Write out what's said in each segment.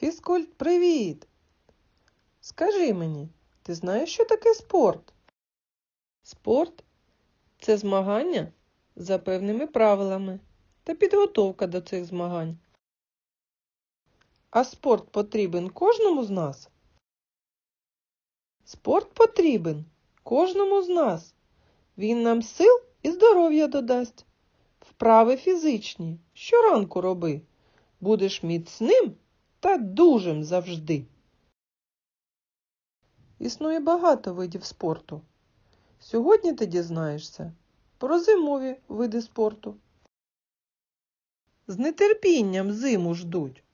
Фізкульт, привіт! Скажи мені, ти знаєш, що таке спорт? Спорт це змагання за певними правилами та підготовка до цих змагань. А спорт потрібен кожному з нас? Спорт потрібен кожному з нас. Він нам сил і здоров'я додасть. Вправи фізичні щоранку роби. Будеш міцним та дужим завжди. Існує багато видів спорту. Сьогодні ти дізнаєшся про зимові види спорту. З нетерпінням зиму ждуть,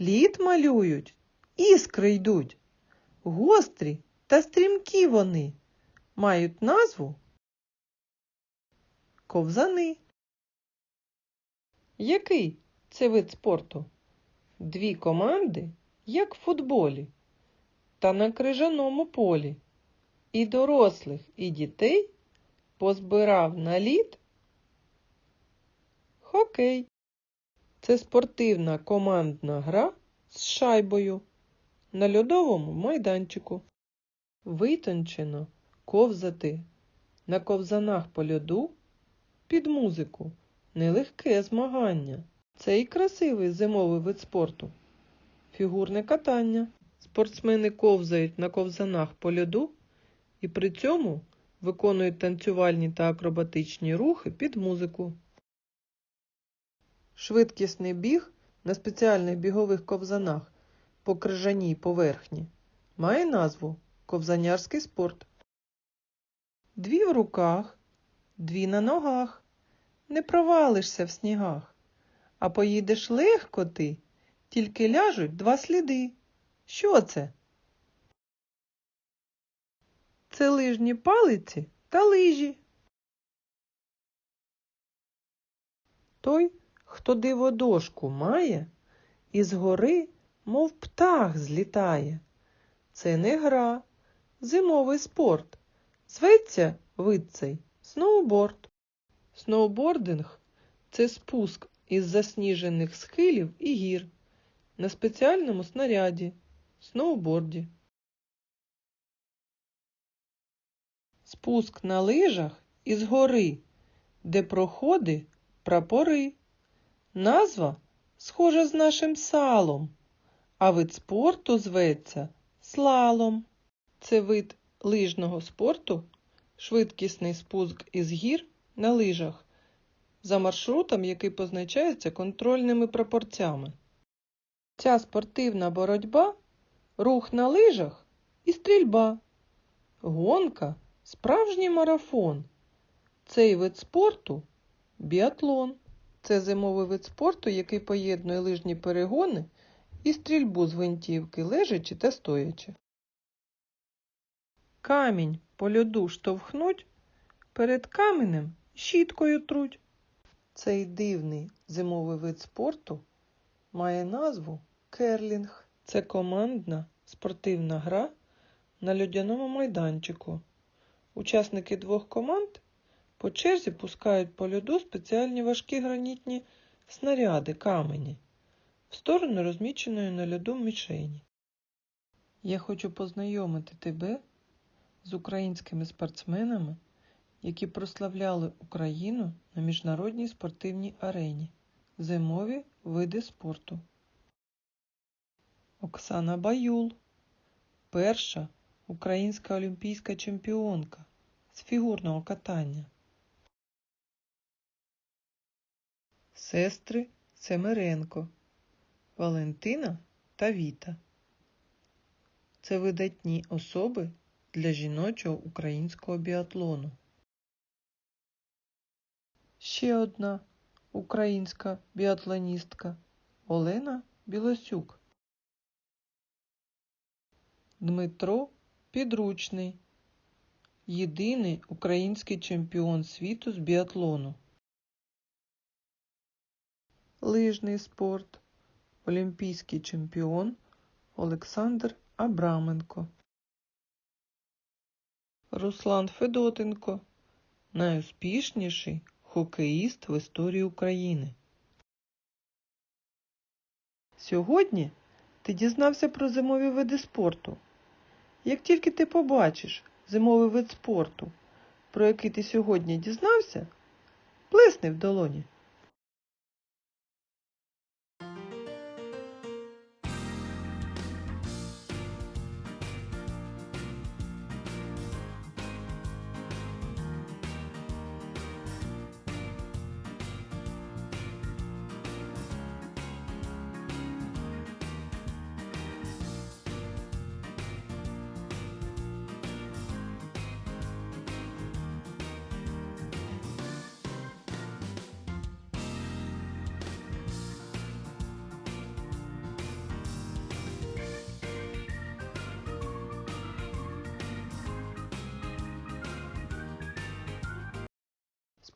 лід малюють, іскри йдуть. Гострі та стрімкі вони мають назву ковзани. Який це вид спорту? Дві команди, як в футболі, та на крижаному полі. І дорослих, і дітей позбирав на лід хокей. Це спортивна командна гра з шайбою на льодовому майданчику. Витончено ковзати на ковзанах по льоду під музику нелегке змагання. Це і красивий зимовий вид спорту. Фігурне катання. Спортсмени ковзають на ковзанах по льоду і при цьому виконують танцювальні та акробатичні рухи під музику. Швидкісний біг на спеціальних бігових ковзанах по крижаній поверхні має назву ковзанярський спорт. Дві в руках, дві на ногах. Не провалишся в снігах, а поїдеш легко ти, тільки ляжуть два сліди. Що це? Це лижні палиці та лижі. Той, хто диводошку має, із гори, мов птах, злітає. Це не гра, зимовий спорт. Зветься вид цей сноуборд. Сноубординг це спуск із засніжених схилів і гір на спеціальному снаряді сноуборді. Спуск на лижах із гори, де проходи прапори. Назва схожа з нашим салом, а вид спорту зветься слалом. Це вид лижного спорту, швидкісний спуск із гір на лижах за маршрутом, який позначається контрольними прапорцями. Ця спортивна боротьба рух на лижах і стрільба. Гонка справжній марафон. Цей вид спорту біатлон. Це зимовий вид спорту, який поєднує лижні перегони і стрільбу з гвинтівки, лежачи та стоячи. Камінь по льоду штовхнуть, перед каменем щіткою труть. Цей дивний зимовий вид спорту має назву керлінг. Це командна спортивна гра на льодяному майданчику. Учасники двох команд по черзі пускають по льоду спеціальні важкі гранітні снаряди камені в сторону розміченої на льоду мішені. Я хочу познайомити тебе з українськими спортсменами, які прославляли Україну на міжнародній спортивній арені. Зимові види спорту. Оксана Баюл, перша українська олімпійська чемпіонка з фігурного катання. Сестри Семеренко, Валентина та Віта. Це видатні особи для жіночого українського біатлону. Ще одна українська біатлоністка Олена Білосюк. Дмитро Підручний. Єдиний український чемпіон світу з біатлону. Лижний спорт. Олімпійський чемпіон Олександр Абраменко. Руслан Федотенко. Найуспішніший хокеїст в історії України. Сьогодні Ти дізнався про зимові види спорту. Як тільки ти побачиш зимовий вид спорту, про який ти сьогодні дізнався, плесни в долоні.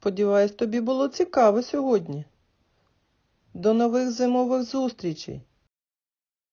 Сподіваюсь, тобі було цікаво сьогодні. До нових зимових зустрічей!